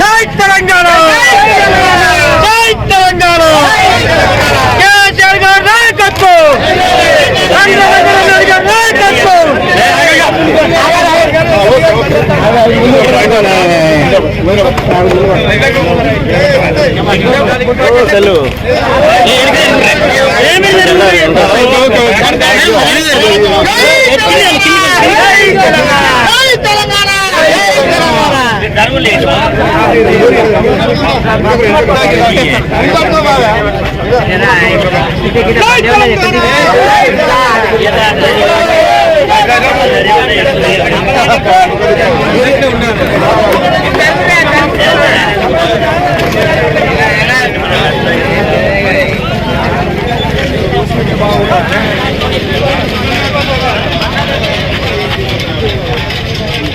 జై తెలంగాణ జై తెలంగాణ కేసీఆర్ గారి నాయకత్వం నాయకత్వం జై తెలంగాణ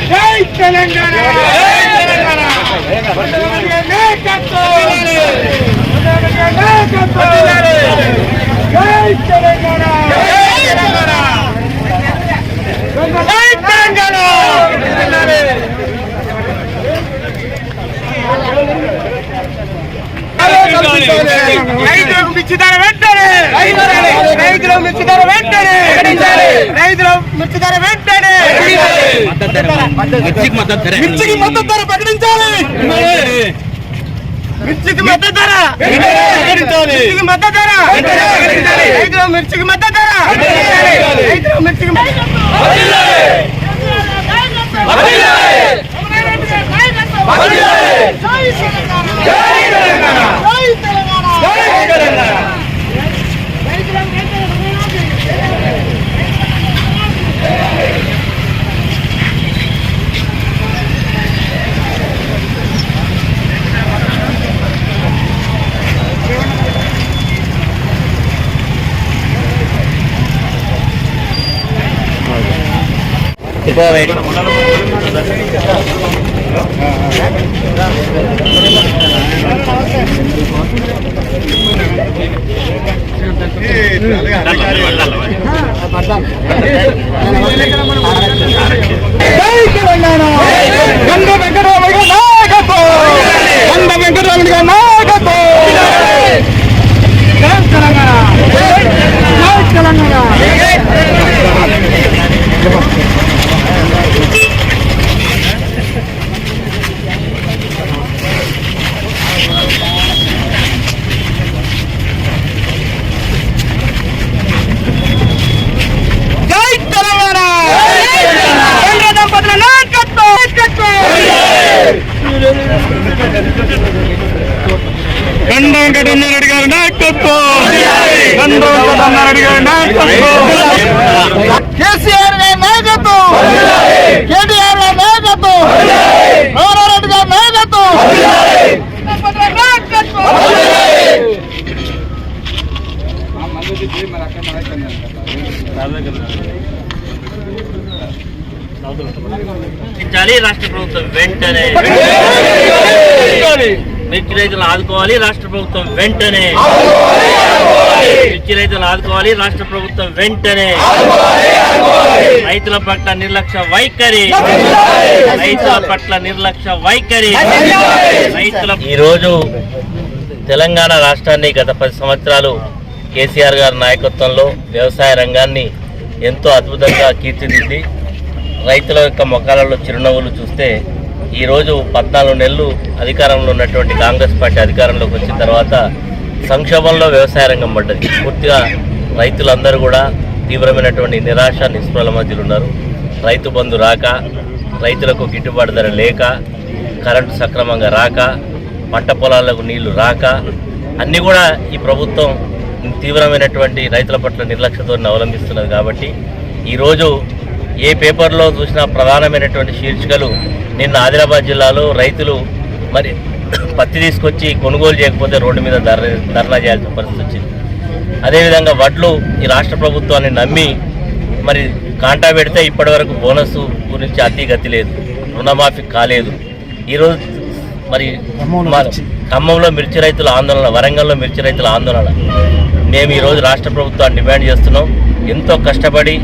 జై తెలంగాణ జై తెలంగాణ నాయకత్వం నాయకత్వం జై తెలంగాణ జై తెలంగాణ జై తెలంగాణ రైతులకు మిర్చి ధర వెంటనే! రైతులకు మిర్చి ధర వెంటనే! రైతులకు మిర్చి ధర వెంటనే! మిర్చికి మద్దతు ధర మిర్చికి మద్దతు ధర ప్రకటించాలి. మిర్చికి మద్దతు ధర! మిర్చికి మద్దతు ధర! రైతుల మిర్చికి మద్దతు ధర! రైతుల మిర్చికి జై వెంకటరామయ్య నాయకత్వం. వెంకటరామయ్య నాయకత్వం జై తెలంగాణ జై తెలంగాణ జై తెలంగాణ కేంద్ర దంపతుల నాయకత్వం గండ వెంకటన్నారెడ్డి గారి నాయకత్వం గండ వెంకటన్నారెడ్డి గారి నాయకత్వం కేసీఆర్ గారి నాయకత్వం కేటీఆర్ గారి నాయకత్వం రామారెడ్డి గారి నాయకత్వం రక్షించాలి రాష్ట్ర ప్రభుత్వం వెంటనే మిర్చి రైతులను ఆదుకోవాలి రాష్ట్ర ప్రభుత్వం వెంటనే. మిర్చి రైతులను ఆదుకోవాలి రాష్ట్ర ప్రభుత్వం వెంటనే. రైతుల పట్ల నిర్లక్ష్య వైఖరి. రైతుల పట్ల నిర్లక్ష్య వైఖరి. రైతుల ఈరోజు తెలంగాణ రాష్ట్రాన్ని గత పది సంవత్సరాలు కేసీఆర్ గారి నాయకత్వంలో వ్యవసాయ రంగాన్ని ఎంతో అద్భుతంగా కీర్తిదిద్ది రైతుల యొక్క మొఖాలలో చిరునవ్వులు చూస్తే ఈరోజు పద్నాలుగు నెలలు అధికారంలో ఉన్నటువంటి కాంగ్రెస్ పార్టీ అధికారంలోకి వచ్చిన తర్వాత సంక్షోభంలో వ్యవసాయ రంగం పడ్డది. పూర్తిగా రైతులందరూ కూడా తీవ్రమైనటువంటి నిరాశ నిస్పృహల మధ్యలో ఉన్నారు. రైతు బంధు రాక రైతులకు గిట్టుబాటు ధర లేక కరెంటు సక్రమంగా రాక పంట పొలాలకు నీళ్ళు రాక అన్నీ కూడా ఈ ప్రభుత్వం తీవ్రమైనటువంటి రైతుల పట్ల నిర్లక్ష్యతో అవలంబిస్తున్నది కాబట్టి ఈరోజు ఏ పేపర్లో చూసినా ప్రధానమైనటువంటి శీర్షికలు నిన్న ఆదిలాబాద్ జిల్లాలో రైతులు మరి పత్తి తీసుకొచ్చి కొనుగోలు చేయకపోతే రోడ్డు మీద ధర ధర్నా చేయాల్సిన పరిస్థితి వచ్చింది. అదేవిధంగా వడ్లు ఈ రాష్ట్ర ప్రభుత్వాన్ని నమ్మి మరి కాంటా పెడితే ఇప్పటివరకు బోనస్ గురించి అతి గతి లేదు రుణమాఫీ కాలేదు. ఈరోజు మరి ఖమ్మంలో మిర్చి రైతుల ఆందోళన వరంగల్లో మిర్చి రైతుల ఆందోళన. మేము ఈరోజు రాష్ట్ర ప్రభుత్వాన్ని డిమాండ్ చేస్తున్నాం. ఎంతో కష్టపడి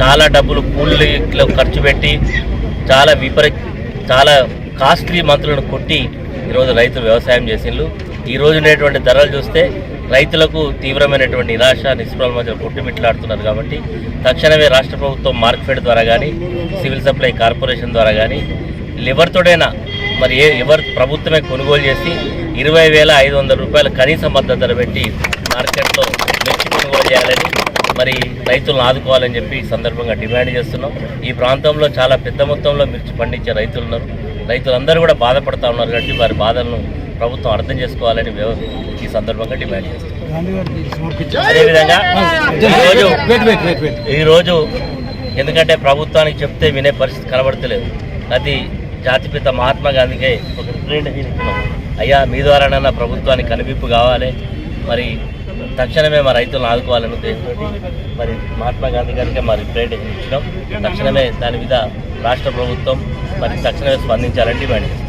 చాలా డబ్బులు కూలీలకు ఖర్చు పెట్టి చాలా విపరీ చాలా కాస్ట్లీ మంత్రులను కొట్టి ఈరోజు రైతులు వ్యవసాయం చేసిండ్రు. ఈ రోజు ఉండేటువంటి ధరలు చూస్తే రైతులకు తీవ్రమైనటువంటి నిరాశ నిస్పృహల మధ్య కొట్టుమిట్లాడుతున్నారు కాబట్టి తక్షణమే రాష్ట్ర ప్రభుత్వం మార్క్ఫెడ్ ద్వారా కానీ సివిల్ సప్లై కార్పొరేషన్ ద్వారా కానీ ఎవరితోడైనా మరి ఏ ఎవరు ప్రభుత్వమే కొనుగోలు చేసి ఇరవై వేల ఐదు వందల రూపాయల కనీస మద్దతు ధర పెట్టి మార్కెట్లో మిర్చి కొనుగోలు చేయాలని మరి రైతులను ఆదుకోవాలని చెప్పి ఈ సందర్భంగా డిమాండ్ చేస్తున్నాం. ఈ ప్రాంతంలో చాలా పెద్ద మొత్తంలో మిర్చి పండించే రైతులు ఉన్నారు. రైతులందరూ కూడా బాధపడతా ఉన్నారు కాబట్టి వారి బాధలను ప్రభుత్వం అర్థం చేసుకోవాలని ఈ సందర్భంగా డిమాండ్ చేస్తున్నాం. అదేవిధంగా ఈరోజు ఈరోజు ఎందుకంటే ప్రభుత్వానికి చెప్తే వినే పరిస్థితి కనబడతలేదు. అది జాతిపిత మహాత్మా గాంధీకే ఒక అయ్యా మీ ద్వారానన్నా ప్రభుత్వానికి కనిపింపు కావాలి. మరి తక్షణమే మా రైతులను ఆదుకోవాలని ఉద్దేశంతో మరి మహాత్మా గాంధీ గారికి మరి రిప్రజెంటేషన్ ఇచ్చినాం. తక్షణమే దాని మీద రాష్ట్ర ప్రభుత్వం మరి తక్షణమే స్పందించాలని డిమాండ్ చేస్తాం